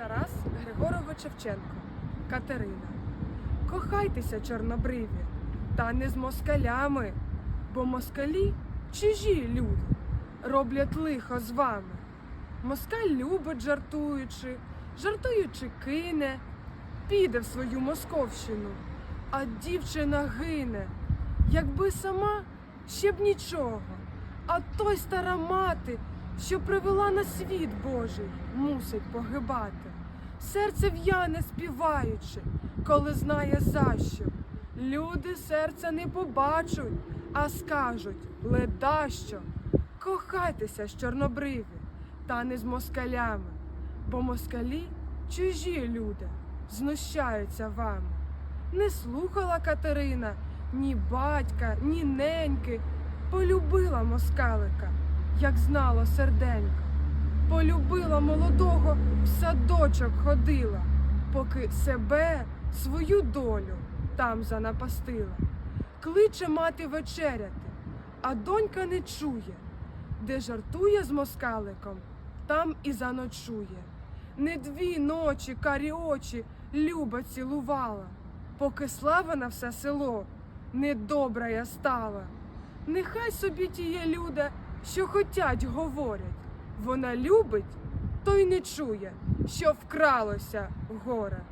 Тарас Григорович Шевченко, Катерина. Кохайтеся, чорнобриві, та не з москалями, бо москалі чужі люди роблять лихо з вами. Москаль любить жартуючи, жартуючи кине, піде в свою московщину, а дівчина гине, якби сама ще б нічого. А той стара мати, що привела на світ Божий, мусить погибати. Серце в'яне співаючи, коли знає за що. Люди серця не побачуть, а скажуть ледащо. Кохайтеся з чорнобриві, та не з москалями, бо москалі чужі люди знущаються вами. Не слухала Катерина ні батька, ні неньки, полюбила москалика, як знало серденько. Полюбила молодого, в садочок ходила, поки себе, свою долю там занапастила. Кличе мати вечеряти, а донька не чує, де жартує з москаликом, там і заночує. Не дві ночі карі очі люба цілувала, поки слава на все село недобра я стала. Нехай собі тіє люди, що хотять говорять. Вона любить, то й не чує, що вкралося горе.